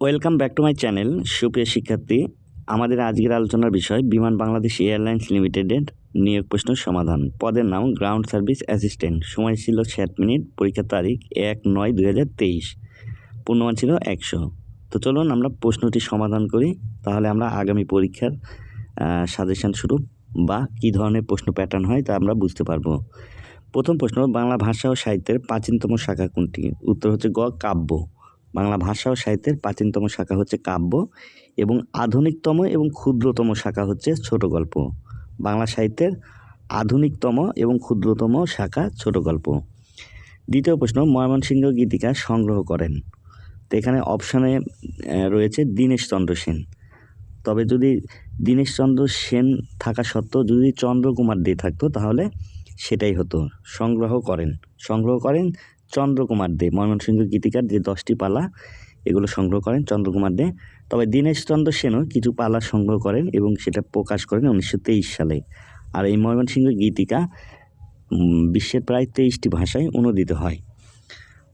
Welcome back to my channel সুপ্রিয় শিক্ষার্থী। আমাদের আজকের আলোচনার বিষয়, বিমান বাংলাদেশ এয়ারলাইন্স লিমিটেডের নিয়োগ প্রশ্ন সমাধান। পদের নাম, গ্রাউন্ড সার্ভিস অ্যাসিস্ট্যান্ট। সময় ছিল ষাট মিনিট, পরীক্ষার তারিখ এক নয় দুই হাজার তেইশ। পূর্ণমান ছিল একশো। তো চলুন আমরা প্রশ্নটি সমাধান করি, তাহলে আমরা আগামী পরীক্ষার সাজেশান শুরু বা কী ধরনের প্রশ্ন প্যাটার্ন হয় তা আমরা বুঝতে পারব। প্রথম প্রশ্ন, বাংলা ভাষা ও সাহিত্যের প্রাচীনতম শাখা কোনটি? উত্তর হচ্ছে গ, কাব্য। বাংলা ভাষা ও সাহিত্যের প্রাচীনতম শাখা হচ্ছে কাব্য এবং আধুনিকতম এবং ক্ষুদ্রতম শাখা হচ্ছে ছোট গল্প। বাংলা সাহিত্যের আধুনিকতম এবং ক্ষুদ্রতম শাখা ছোট গল্প। দ্বিতীয় প্রশ্ন, ময়মনসিংহ গীতিকা সংগ্রহ করেন। তো এখানে অপশানে রয়েছে দীনেশচন্দ্র সেন। তবে যদি দীনেশচন্দ্র সেন থাকা সত্ত্বেও যদি চন্দ্রকুমার দে থাকতো, তাহলে সেটাই হতো। সংগ্রহ করেন। সংগ্রহ করেন চন্দ্রকুমার দে, ময়মনসিংহ গীতিকার, যে দশটি পালা এগুলো সংগ্রহ করেন চন্দ্রকুমার দে। তবে দীনেশচন্দ্র সেনও কিছু পালা সংগ্রহ করেন এবং সেটা প্রকাশ করেন উনিশশো তেইশ সালে। আর এই ময়মনসিংহ গীতিকা বিশ্বের প্রায় তেইশটি ভাষায় অনুদিত হয়।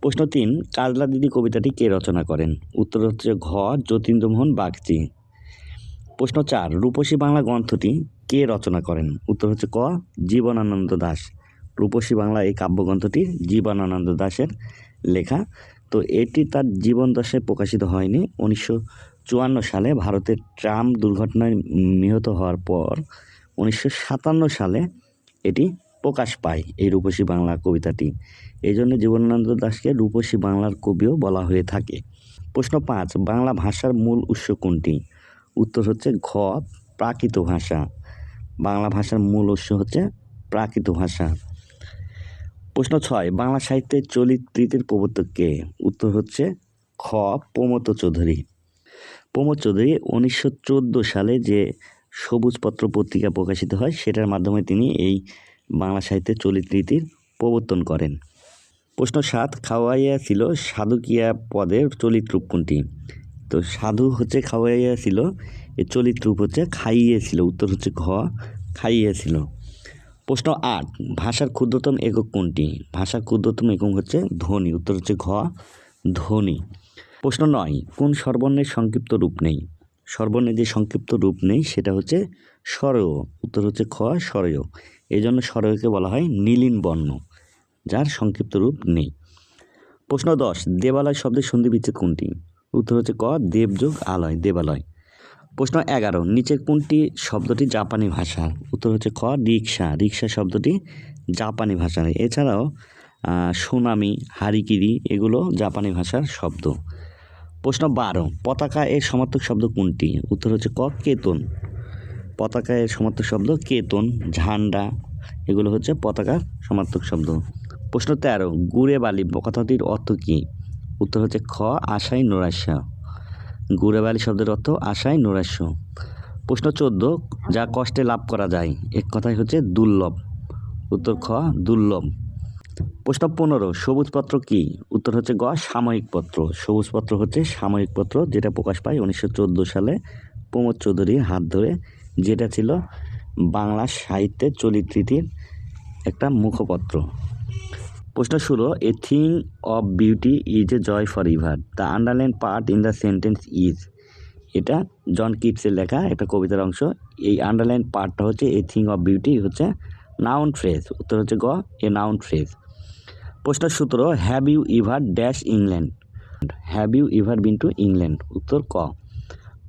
প্রশ্ন তিন, কাজলা দিদি কবিতাটি কে রচনা করেন? উত্তর হচ্ছে ঘ, যতীন্দ্রমোহন বাগচি। প্রশ্ন চার, রূপসী বাংলা গ্রন্থটি কে রচনা করেন? উত্তর হচ্ছে ক, জীবনানন্দ দাস। রূপসী বাংলা এই কাব্যগ্রন্থটি জীবনানন্দ দাশের লেখা। তো এটি তার জীবন দশায় প্রকাশিত হয়নি। উনিশশো চুয়ান্ন সালে ভারতের ট্রাম দুর্ঘটনায় নিহত হওয়ার পর উনিশশো সাতান্ন সালে এটি প্রকাশ পায় এই রূপসী বাংলা কবিতাটি। এই জন্য জীবনানন্দ দাসকে রূপসী বাংলার কবিও বলা হয়ে থাকে। প্রশ্ন পাঁচ, বাংলা ভাষার মূল উৎস কোনটি? উত্তর হচ্ছে ঘ, প্রাকৃত ভাষা। বাংলা ভাষার মূল উৎস হচ্ছে প্রাকৃত ভাষা। প্রশ্ন ছয়, বাংলা সাহিত্যের চলিত রীতির প্রবর্তক কে উত্তর হচ্ছে খ প্রমত চৌধুরী। প্রমোদ চৌধুরী উনিশশো চৌদ্দ সালে যে সবুজপত্র পত্রিকা প্রকাশিত হয়, সেটার মাধ্যমে তিনি এই বাংলা সাহিত্যের চলিত রীতির প্রবর্তন করেন। প্রশ্ন সাত, খাওয়াইয়া ছিল সাধুকিয়া পদের চলিত রূপ কোনটি? তো সাধু হচ্ছে খাওয়াইয়া ছিল এর চলিত রূপ হচ্ছে খাইয়েছিল উত্তর হচ্ছে ঘ খাইয়েছিল প্রশ্ন আট, ভাষার ক্ষুদ্রতম একক কোনটি? ভাষার ক্ষুদ্রতম একক হচ্ছে ধ্বনি, উত্তর হচ্ছে ঘ, ধ্বনি। প্রশ্ন নয়, কোন সর্বর্ণের সংক্ষিপ্ত রূপ নেই? সর্বর্ণের যে সংক্ষিপ্ত রূপ নেই, সেটা হচ্ছে স্বরেয়, উত্তর হচ্ছে খ, স্বরেয়। এই জন্য স্বরেয়কে বলা হয় নীলিন বর্ণ, যার সংক্ষিপ্ত রূপ নেই। প্রশ্ন দশ, দেবালয় শব্দের সন্ধি বিচ্ছেদ কোনটি? উত্তর হচ্ছে ক, দেবযোগ আলয়, দেবালয়। প্রশ্ন এগারো, নিচের কোনটি শব্দটি জাপানি ভাষা? উত্তর হচ্ছে খ, রিক্সা। রিক্সা শব্দটি জাপানি ভাষার এছাড়াও সুনামি, হারিকিরি, এগুলো জাপানি ভাষার শব্দ। প্রশ্ন বারো, পতাকা এর সমার্থক শব্দ কোনটি? উত্তর হচ্ছে ক, কেতন। পতাকা এর সমার্থক শব্দ কেতন, ঝান্ডা, এগুলো হচ্ছে পতাকার সমার্থক শব্দ। প্রশ্ন তেরো, গুড়ে বালি কথাটির অর্থ কী? উত্তর হচ্ছে খ আশাই নৈরাশ্য গুড়ে বালি শব্দের অর্থ আশায় নৈরাশ্য প্রশ্ন চোদ্দ, যা কষ্টে লাভ করা যায়, এক কথাই হচ্ছে দুর্লভ। উত্তর খ, দুর্লভ। প্রশ্ন পনেরো সবুজপত্র কী? উত্তর হচ্ছে গ, সাময়িক পত্র। সবুজপত্র হচ্ছে সাময়িক পত্র, যেটা প্রকাশ পায় উনিশশো চোদ্দ সালে প্রমোদ চৌধুরীর হাত ধরে, যেটা ছিল বাংলা সাহিত্যের চলিত রীতির একটা মুখপত্র। প্রশ্ন ষোলো a thing of beauty is a joy for ever the underline part in the sentence is এটা জন কিটসের লেখা একটা কবিতার অংশ। এই আন্ডারলাইন পার্টটা হচ্ছে এ থিং অফ বিউটি হচ্ছে নাউন ফ্রেজ উত্তর হচ্ছে গ, এ নাউন ফ্রেজ প্রশ্ন সতেরো have you ever dash England have you ever been to England উত্তর ক।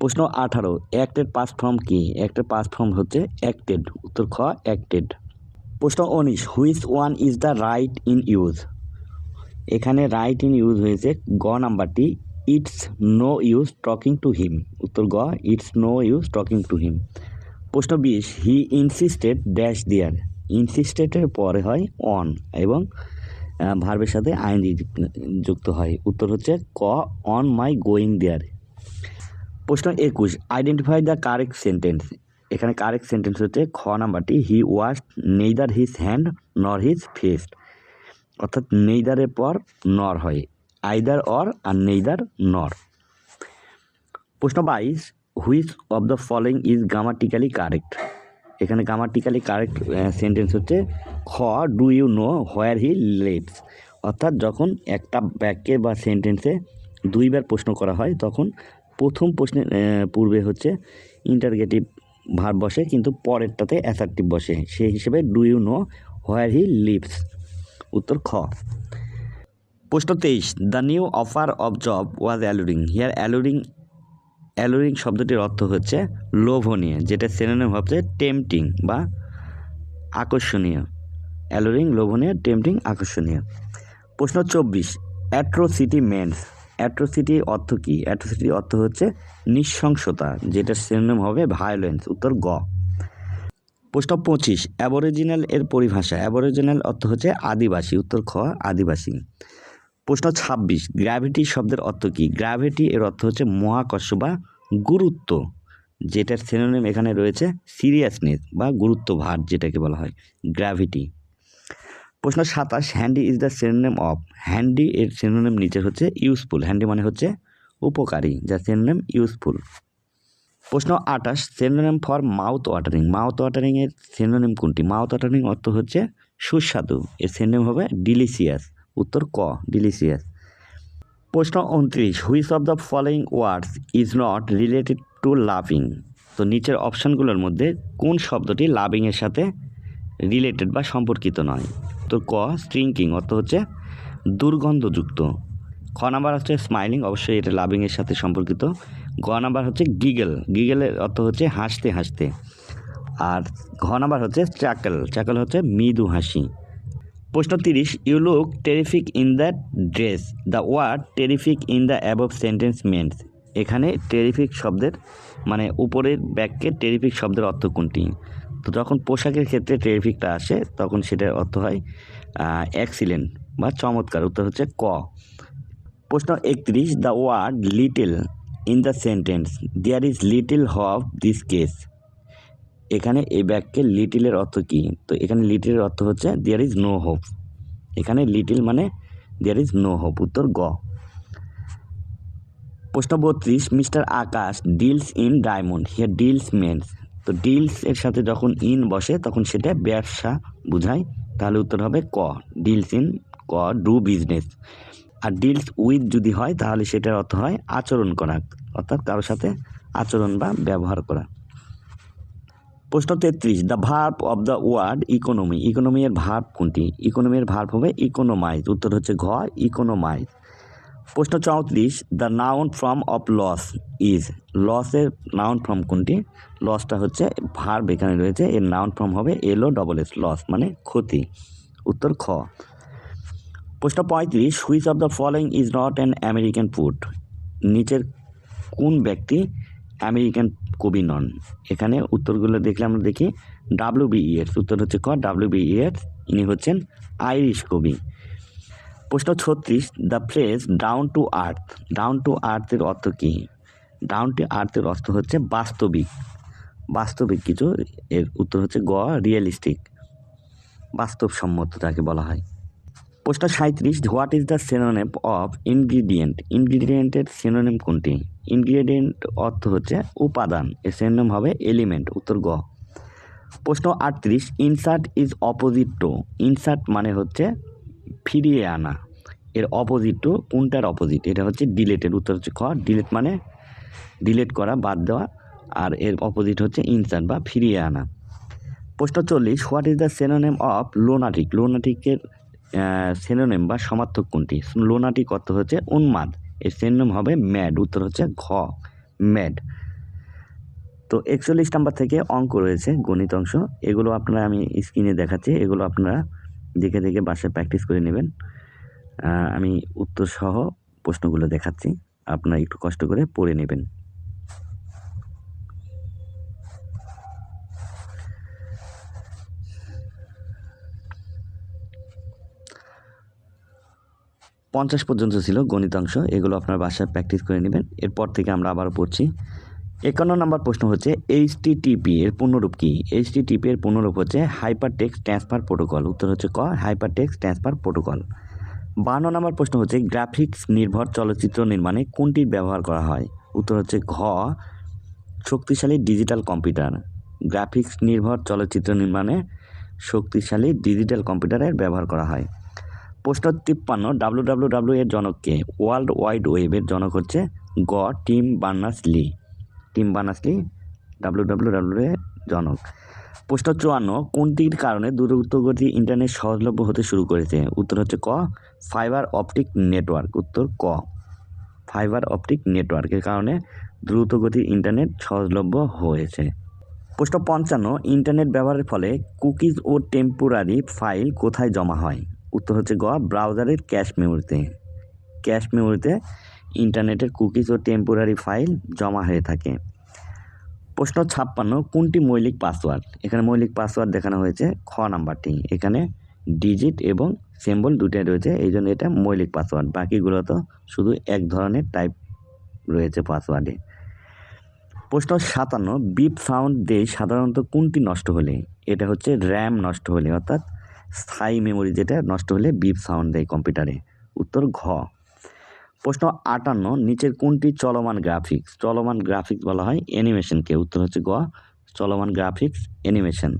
প্রশ্ন আঠারো অ্যাক্টেড পাস ফর্ম কি? অ্যাক্টেড পাস ফর্ম হচ্ছে অ্যাক্টেড উত্তর খ অ্যাক্টেড প্রশ্ন উনিশ which one is the right in use এখানে রাইট ইন ইউজ হয়েছে, গ নাম্বারটি it's no use talking to him উত্তর গ it's no use talking to him প্রশ্ন বিশ হি ইনসিস্টেড ড্যাশ দিয়ার ইনসিস্টেডের পরে হয় অন এবং ভার্বের সাথে আইন যুক্ত হয়। উত্তর হচ্ছে ক অন মাই গোয়িং দেয়ার প্রশ্ন একুশ আইডেন্টিফাই দ্য কারেক্ট সেন্টেন্স এখানে কারেক্ট সেন্টেন্স হচ্ছে, খ নাম্বারটি he wash neither his hand nor his face অর্থাৎ নেইদারের পর নর হয়। Either or R neither nor প্রশ্ন বাইশ which of the following is grammatically correct এখানে গ্রামাটিক্যালি কারেক্ট সেন্টেন্স হচ্ছে, খ do you know where he lives অর্থাৎ যখন একটা বাক্যে বা সেন্টেন্সে দুইবার প্রশ্ন করা হয়, তখন প্রথম প্রশ্নের পূর্বে হচ্ছে ইন্টারগেটিভ ভার বসে, কিন্তু পরেরটাতে অ্যাসার্টিভ বসে। সেই হিসেবে do you know where he lives উত্তর খ। প্রশ্ন তেইশ the new offer of job was alluring here alluring alluring শব্দটির অর্থ হচ্ছে লোভনীয়, যেটা সিনোনিম হচ্ছে টেম্পটিং বা আকর্ষণীয়। অ্যালুরিং লোভনীয় টেম্পটিং আকর্ষণীয়। প্রশ্ন চব্বিশ অ্যাট্রোসিটি মেন্স অ্যাট্রোসিটি অর্থ কী? অ্যাট্রোসিটি অর্থ হচ্ছে নৃশংসতা, যেটা সিনোনিম হবে ভায়োলেন্স উত্তর গ। প্রশ্ন পঁচিশ অ্যাবরিজিনাল এর পরিভাষা অ্যাবরিজিনাল অর্থ হচ্ছে আদিবাসী, উত্তর খ, আদিবাসী। প্রশ্ন ছাব্বিশ গ্র্যাভিটি শব্দের অর্থ কী? গ্র্যাভিটি এর অর্থ হচ্ছে মহাকর্ষ বা গুরুত্ব, যেটার সিনোনিম এখানে রয়েছে সিরিয়াসনেস বা গুরুত্ব ভার যেটাকে বলা হয় গ্র্যাভিটি প্রশ্ন সাতাশ, handy is the synonym of, handy এর সিনোনিম নিচে হচ্ছে ইউজফুল হ্যান্ডি মানে হচ্ছে উপকারী যার সিনোনিম ইউজফুল প্রশ্ন আটাশ synonym for mouth watering, mouth ওয়াটারিংয়ের synonym কোনটি? মাউথ ওয়াটারিং অর্থ হচ্ছে সুস্বাদু, এর সিনোনিম হবে ডিলিশিয়াস উত্তর ক ডিলিশিয়াস প্রশ্ন উনত্রিশ, which of the following words is not related to loving? তো নিচের অপশানগুলোর মধ্যে কোন শব্দটি লাভিংয়ের সাথে রিলেটেড বা সম্পর্কিত নয়? তো ক স্ট্রিঙ্কিং অর্থ হচ্ছে দুর্গন্ধযুক্ত। খ নাম্বার হচ্ছে স্মাইলিং অবশ্যই এটা লাভিংয়ের সাথে সম্পর্কিত। গ নাম্বার হচ্ছে গিগল গিগলের অর্থ হচ্ছে হাসতে হাসতে। আর ঘ নাম্বার হচ্ছে চাকল চাকল হচ্ছে মৃদু হাসি। প্রশ্ন তিরিশ you look terrific in the dress the word terrific in the above sentence means এখানে টেরিফিক শব্দের মানে উপরের ব্যাগকে টেরিফিক শব্দের অর্থ কোনটি? তো যখন পোশাকের ক্ষেত্রে টেরিফিকটা আসে, তখন সেটার অর্থ হয় অ্যাক্সিলেন্ট বা চমৎকার। উত্তর হচ্ছে ক। প্রশ্ন একত্রিশ the word little in the sentence there is little hope this case এখানে এই ব্যাগকে লিটিলের অর্থ কী? তো এখানে লিটিলের অর্থ হচ্ছে দেয়ার ইজ নো হোপ এখানে লিটিল মানে দেয়ার ইজ নো হোপ উত্তর গ। প্রশ্ন বত্রিশ mister Akash deals in diamond here deals means তো ডিলস এর সাথে যখন ইন বসে, তখন সেটা ব্যবসা বোঝায়। তাহলে উত্তর হবে ক। ডিলস ইন ক ডু বিজনেস আর ডিলস উইথ যদি হয়, তাহলে সেটার অর্থ হয় আচরণ করা। অর্থাৎ কারোর সাথে আচরণ বা ব্যবহার করা। প্রশ্ন তেত্রিশ। The verb of the word economy economy এর ভার্ব কোনটি? ইকোনমির ভার্ব হবে ইকোনোমাইজ উত্তর হচ্ছে ঘ ইকোনোমাইজ প্রশ্ন চৌত্রিশ the noun from of loss is লসের নাউন ফর্ম কোনটি? লসটা হচ্ছে ভার্ব এখানে রয়েছে, এর নাউন ফর্ম হবে L O double S loss মানে ক্ষতি। উত্তর খ। প্রশ্ন পঁয়ত্রিশ which of the following is not an American food নিচের কোন ব্যক্তি আমেরিকান কবি নন? এখানে উত্তরগুলো দেখলে আমরা দেখি ডাব্লিউ বিইএস উত্তর হচ্ছে ক ডাব্লিউ বিইএস ইনি হচ্ছেন আইরিশ কবি। প্রশ্ন ছত্রিশ the phrase down to earth down to আর্থের অর্থ কী? ডাউন টু আর্থের অর্থ হচ্ছে বাস্তবিক। বাস্তবিক কিছু, এর উত্তর হচ্ছে গ রিয়েলিস্টিক বাস্তবসম্মত যাকে বলা হয়। প্রশ্ন সাঁত্রিশ what is the synonym of ingredient ইনগ্রিডিয়েন্টের synonym কোনটি? ইনগ্রিডিয়েন্ট অর্থ হচ্ছে উপাদান। এর সিনোনেম হবে এলিমেন্ট উত্তর গ। প্রশ্ন আটত্রিশ insert is opposite to insert মানে হচ্ছে ফিরিয়ে আনা। এর অপোজিট টু কোনটার অপোজিট এটা হচ্ছে ডিলেটের উত্তর হচ্ছে খ। ডিলেট মানে ডিলেট করা, বাদ দেওয়া। আর এর অপোজিট হচ্ছে ইনসার্ট বা ফিরিয়ে আনা। প্রশ্ন চল্লিশ what is the synonym of lunatic লোনাটিকের synonym বা সমার্থক কোনটি? লোনাটিক অর্থ হচ্ছে উন্মাদ। এর সেনোনেম হবে ম্যাড উত্তর হচ্ছে ঘ ম্যাড তো একচল্লিশ নাম্বার থেকে অঙ্ক রয়েছে, গণিত অংশ। এগুলো আপনারা আমি স্ক্রিনে দেখাচ্ছি। এগুলো আপনারা দেখে দেখে বাসায় প্র্যাকটিস করে নেবেন। আমি উত্তর সহ প্রশ্নগুলো দেখাচ্ছি। আপনারা একটু কষ্ট করে পড়ে নেবেন। পঞ্চাশ পর্যন্ত ছিল গণিতাংশ। এগুলো আপনার বাসায় প্র্যাকটিস করে নেবেন। এরপর থেকে আমরা আবারও পড়ছি একান্ন নম্বর প্রশ্ন হচ্ছে এইচ এইচটিটিপি এর পূর্ণরূপ কি? এইচটিটিপি এর পূর্ণরূপ হচ্ছে হাইপার টেক্সট ট্রান্সফার প্রোটোকল উত্তর হচ্ছে ক হাইপার টেক্সট ট্রান্সফার প্রোটোকল বান্ন নম্বর প্রশ্ন হচ্ছে গ্রাফিক্স নির্ভর চলচ্চিত্র নির্মাণে কোনটির ব্যবহার করা হয়? উত্তর হচ্ছে ঘ, শক্তিশালী ডিজিটাল কম্পিউটার। গ্রাফিক্স নির্ভর চলচ্চিত্র নির্মাণে শক্তিশালী ডিজিটাল কম্পিউটারের ব্যবহার করা হয়। প্রশ্ন তিপ্পান্ন ডাব্লু ডাব্লু ডাব্লু এর জনককে ওয়ার্ল্ড ওয়াইড ওয়েবের জনক হচ্ছে গ, Tim Berners Lee. Tim Berners Lee W W W জনক প্রশ্ন চুয়ান্ন কোনটির কারণে দ্রুতগতি ইন্টারনেট সহজলভ্য হতে শুরু করেছে? উত্তর হচ্ছে, ক ফাইবার অপটিক নেটওয়ার্ক উত্তর, ক ফাইবার অপটিক নেটওয়ার্কের কারণে দ্রুতগতির ইন্টারনেট সহজলভ্য হয়েছে। প্রশ্ন পঞ্চান্ন ইন্টারনেট ব্যবহারের ফলে কুকিজ ও টেম্পোরারি ফাইল কোথায় জমা হয়? উত্তর হচ্ছে, গ ব্রাউজারের ক্যাশ মেমোরিতে ক্যাশ মেমোরিতে ইন্টারনেটের কুকিজ ও টেম্পোরারি ফাইল জমা হয়ে থাকে। প্রশ্ন ছাপ্পান্ন, কোনটি মৌলিক পাসওয়ার্ড? এখানে মৌলিক পাসওয়ার্ড দেখানো হয়েছে খ নাম্বারটি। এখানে ডিজিট এবং সিম্বল দুটাই রয়েছে এই জন্য এটা মৌলিক পাসওয়ার্ড। বাকিগুলো তো শুধু এক ধরনের টাইপ রয়েছে পাসওয়ার্ডে। প্রশ্ন সাতান্ন, বিপ সাউন্ড দেয় সাধারণত কোনটি নষ্ট হলে? এটা হচ্ছে র্যাম নষ্ট হলে, অর্থাৎ স্থায়ী মেমোরি যেটা নষ্ট হলে বিপ সাউন্ড দেয় কম্পিউটারে। উত্তর ঘ। প্রশ্ন আটান্ন, নিচের কোনটি চলমান গ্রাফিক্স চলমান গ্রাফিক্স বলা হয় অ্যানিমেশনকে উত্তর হচ্ছে গ, চলমান গ্রাফিক্স অ্যানিমেশন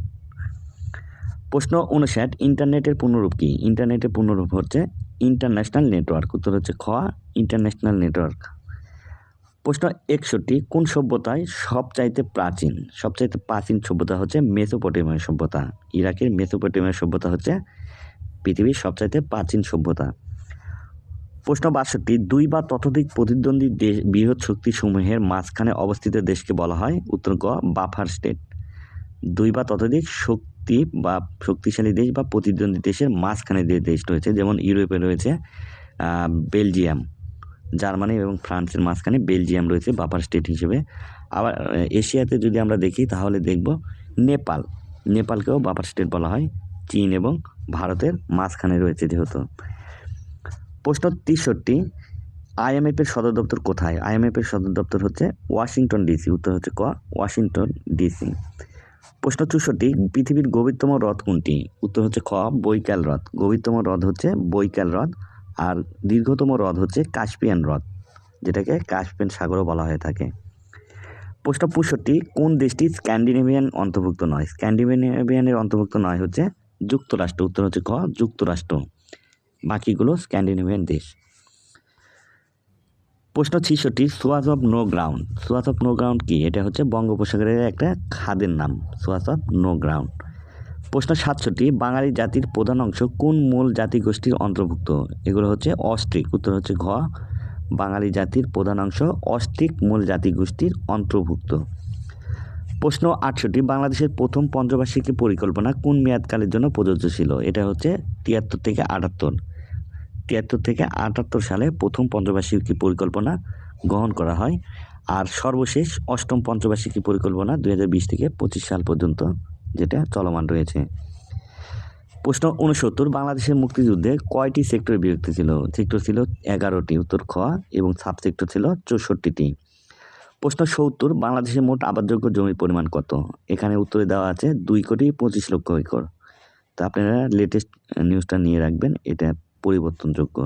প্রশ্ন উনষাট, ইন্টারনেটের পূর্ণরূপ কী? ইন্টারনেটের পূর্ণরূপ হচ্ছে ইন্টারন্যাশনাল নেটওয়ার্ক উত্তর হচ্ছে খ ইন্টারন্যাশনাল নেটওয়ার্ক প্রশ্ন একষট্টি, কোন সভ্যতায় সবচাইতে প্রাচীন? সবচাইতে প্রাচীন সভ্যতা হচ্ছে মেসোপটেমিয়া সভ্যতা। ইরাকের মেসোপটেমিয়া সভ্যতা হচ্ছে পৃথিবীর সবচাইতে প্রাচীন সভ্যতা। প্রশ্ন বাষট্টি, দুই বা ততোধিক প্রতিদ্বন্দ্বী দেশ বৃহৎ শক্তিসমূহের মাঝখানে অবস্থিত দেশকে বলা হয়, উত্তর গ, বাফার স্টেট। দুই বা ততোধিক শক্তি বা শক্তিশালী দেশ বা প্রতিদ্বন্দ্বী দেশের মাঝখানে যে দেশ রয়েছে, যেমন ইউরোপে রয়েছে বেলজিয়াম। জার্মানি এবং ফ্রান্সের মাঝখানে বেলজিয়াম রয়েছে, বাফার স্টেট হিসেবে। আবার এশিয়াতে যদি আমরা দেখি, তাহলে দেখব নেপাল। নেপালকেও বাফার স্টেট বলা হয়, চীন এবং ভারতের মাঝখানে রয়েছে যেহেতু। প্রশ্ন তেষট্টি, আইএমএফের সদর দপ্তর কোথায়? আইএমএফের সদর দপ্তর হচ্ছে ওয়াশিংটন ডিসি, উত্তর হচ্ছে ক? Washington DC. প্রশ্ন চৌষট্টি, পৃথিবীর গভীরতম হ্রদ কোনটি? উত্তর হচ্ছে খ, বৈকাল হ্রদ। গভীরতম হ্রদ হচ্ছে বৈকাল হ্রদ আর দীর্ঘতম হ্রদ হচ্ছে কাস্পিয়ান হ্রদ, যেটাকে কাস্পিয়ান সাগরও বলা হয়ে থাকে। প্রশ্ন পঁয়ষট্টি, কোন দেশটি স্ক্যান্ডিনেভিয়ান অন্তর্ভুক্ত নয়? স্ক্যান্ডিনেভিয়ানের অন্তর্ভুক্ত নয় হচ্ছে যুক্তরাষ্ট্র, উত্তর হচ্ছে খ, যুক্তরাষ্ট্র। বাকিগুলো স্ক্যান্ডিনেভিয়ান দেশ। প্রশ্ন ছিষট্টি swatch of no ground swatch of no ground কি? এটা হচ্ছে বঙ্গোপসাগরের একটা খাদের নাম সোয়াস অফ নো গ্রাউন্ড প্রশ্ন সাতষট্টি, বাঙালি জাতির প্রধান অংশ কোন মূল জাতিগোষ্ঠীর অন্তর্ভুক্ত? এগুলো হচ্ছে অস্ট্রিক। উত্তর হচ্ছে ঘ, বাঙালি জাতির প্রধান অংশ অস্ট্রিক মূল জাতিগোষ্ঠীর অন্তর্ভুক্ত। প্রশ্ন আটষট্টি, বাংলাদেশের প্রথম পঞ্চবার্ষিকী পরিকল্পনা কোন মেয়াদকালের জন্য প্রযোজ্য ছিল? এটা হচ্ছে তিয়াত্তর থেকে আটাত্তর। তিয়াত্তর থেকে আটাত্তর সালে প্রথম পঞ্চবার্ষিকী পরিকল্পনা গ্রহণ করা হয় আর সর্বশেষ অষ্টম পঞ্চবার্ষিকী পরিকল্পনা দু হাজার বিশ থেকে পঁচিশ সাল পর্যন্ত যেটা চলমান রয়েছে। প্রশ্ন উনসত্তর বাংলাদেশের মুক্তিযুদ্ধে কয়টি সেক্টরে বিভক্ত ছিল? সেক্টর ছিল এগারোটি, উত্তর খ এবং সাব সেক্টর ছিল চৌষট্টিটি। প্রশ্ন সত্তর বাংলাদেশের মোট আবাদযোগ্য জমির পরিমাণ কত? এখানে উত্তরে দেওয়া আছে দুই কোটি পঁচিশ লক্ষ একর। তো আপনারা লেটেস্ট নিউজটা নিয়ে রাখবেন, এটা পরিবর্তনযোগ্য।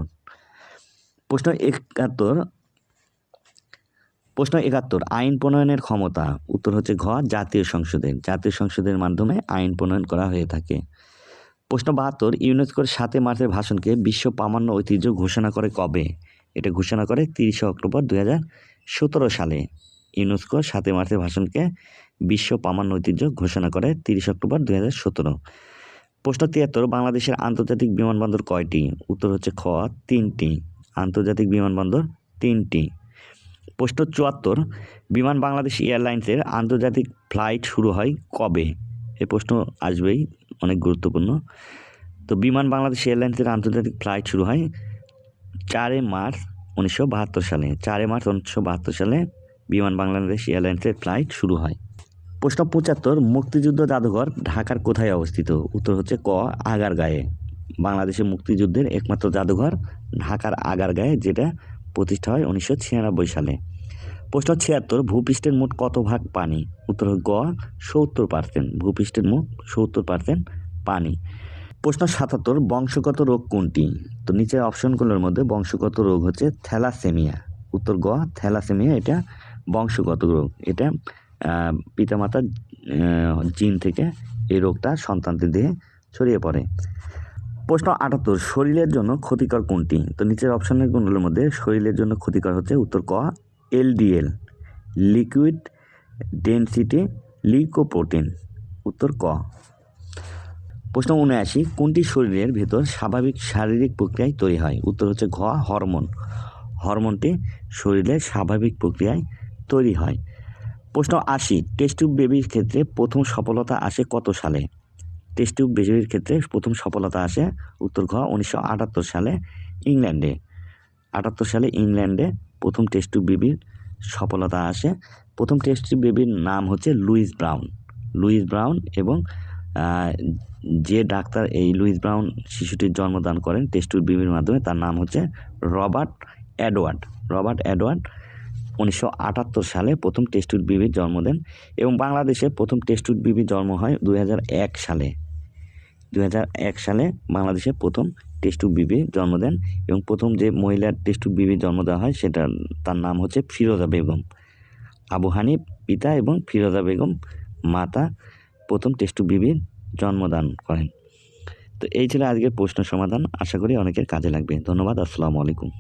প্রশ্ন একাত্তর প্রশ্ন একাত্তর, আইন প্রণয়নের ক্ষমতা। উত্তর হচ্ছে ঘ, জাতীয় সংসদে জাতীয় সংসদের মাধ্যমে আইন প্রণয়ন করা হয়ে থাকে। প্রশ্ন বাহাত্তর, ইউনেস্কোর সাতে মার্চের ভাষণকে বিশ্ব প্রামাণ্য ঐতিহ্য ঘোষণা করে কবে? এটা ঘোষণা করে তিরিশে অক্টোবর দু হাজার সতেরো সালে। ইউনেস্কো সাতে মার্চের ভাষণকে বিশ্ব প্রামাণ্য ঐতিহ্য ঘোষণা করে তিরিশ অক্টোবর দুই হাজার সতেরো। প্রশ্ন তিয়াত্তর, বাংলাদেশের আন্তর্জাতিক বিমানবন্দর কয়টি? উত্তর হচ্ছে খ, তিনটি। আন্তর্জাতিক বিমানবন্দর তিনটি। প্রশ্ন চুয়াত্তর, বিমান বাংলাদেশ এয়ারলাইন্সের আন্তর্জাতিক ফ্লাইট শুরু হয় কবে? এ প্রশ্ন আসবেই, অনেক গুরুত্বপূর্ণ। তো বিমান বাংলাদেশ এয়ারলাইন্সের আন্তর্জাতিক ফ্লাইট শুরু হয় চারে মার্চ উনিশশো বাহাত্তর সালে। চারে মার্চ উনিশশো বাহাত্তর সালে বিমান বাংলাদেশ এয়ারলাইন্সের ফ্লাইট শুরু হয়। প্রশ্ন পঁচাত্তর, মুক্তিযুদ্ধ জাদুঘর ঢাকার কোথায় অবস্থিত? উত্তর হচ্ছে ক আগার আগারগাঁয়ে। বাংলাদেশের মুক্তিযুদ্ধের একমাত্র জাদুঘর ঢাকার আগারগাঁয়ে, যেটা প্রতিষ্ঠা হয় উনিশশো ছিয়ানব্বই সালে। প্রশ্ন ছিয়াত্তর, ভূপৃষ্ঠের মোট কত ভাগ পানি? উত্তর গ, সত্তর পার্সেন্ট। ভূপৃষ্ঠের মোট সত্তর পার্সেন্ট পানি। প্রশ্ন সাতাত্তর, বংশগত রোগ কোনটি? তো নিচের অপশনগুলোর মধ্যে বংশগত রোগ হচ্ছে থ্যালাসেমিয়া। উত্তর গ, থ্যালাসেমিয়া, এটা বংশগত রোগ। এটা পিতামাতার জিন থেকে এই রোগটা সন্তানদের দেহে ছড়িয়ে পড়ে। প্রশ্ন আটাত্তর, শরীরের জন্য ক্ষতিকর কোনটি? তো নিচের অপশনের কোনগুলোর মধ্যে শরীরের জন্য ক্ষতিকর হচ্ছে উত্তর ক, এলডিএল, লিকুইড ডেনসিটি লিকোপ্রোটিন উত্তর ক। প্রশ্ন উনআশি, কোনটি শরীরের ভেতর স্বাভাবিক শারীরিক প্রক্রিয়ায় তৈরি হয়? উত্তর হচ্ছে ঘ, হরমোন। হরমোনটি শরীরের স্বাভাবিক প্রক্রিয়ায় তৈরি হয়। প্রশ্ন আশি টেস্ট বেবির ক্ষেত্রে প্রথম সফলতা আসে কত সালে? টেস্ট টিউব বেবির ক্ষেত্রে প্রথম সফলতা আসে উত্তর ঘ, উনিশশো আটাত্তর সালে ইংল্যান্ডে। আটাত্তর সালে ইংল্যান্ডে প্রথম টেস্ট টিউব বেবির সফলতা আসে। প্রথম টেস্ট টিউব বেবির নাম হচ্ছে লুইস ব্রাউন। লুইস ব্রাউন এবং যে ডাক্তার এই লুইস ব্রাউন শিশুটির জন্মদান করেন টেস্ট টিউব বেবির মাধ্যমে তার নাম হচ্ছে রবার্ট অ্যাডওয়ার্ড রবার্ট অ্যাডওয়ার্ড উনিশশো আটাত্তর সালে প্রথম টেস্ট বেবির জন্ম দেন এবং বাংলাদেশে প্রথম টেস্ট বেবির জন্ম হয় দু হাজার এক সালে। দু হাজার এক সালে বাংলাদেশে প্রথম টেস্ট বিবি জন্ম দেন এবং প্রথম যে মহিলার টেস্ট বিবি জন্ম দেওয়া হয় সেটা তার নাম হচ্ছে ফিরোজা বেগম। আবু হানিফ পিতা এবং ফিরোজা বেগম মাতা প্রথম টেস্ট বিবির জন্মদান করেন। তো এই ছিল আজকের প্রশ্ন সমাধান। আশা করি অনেকের কাজে লাগবে। ধন্যবাদ। আসসালামু আলাইকুম।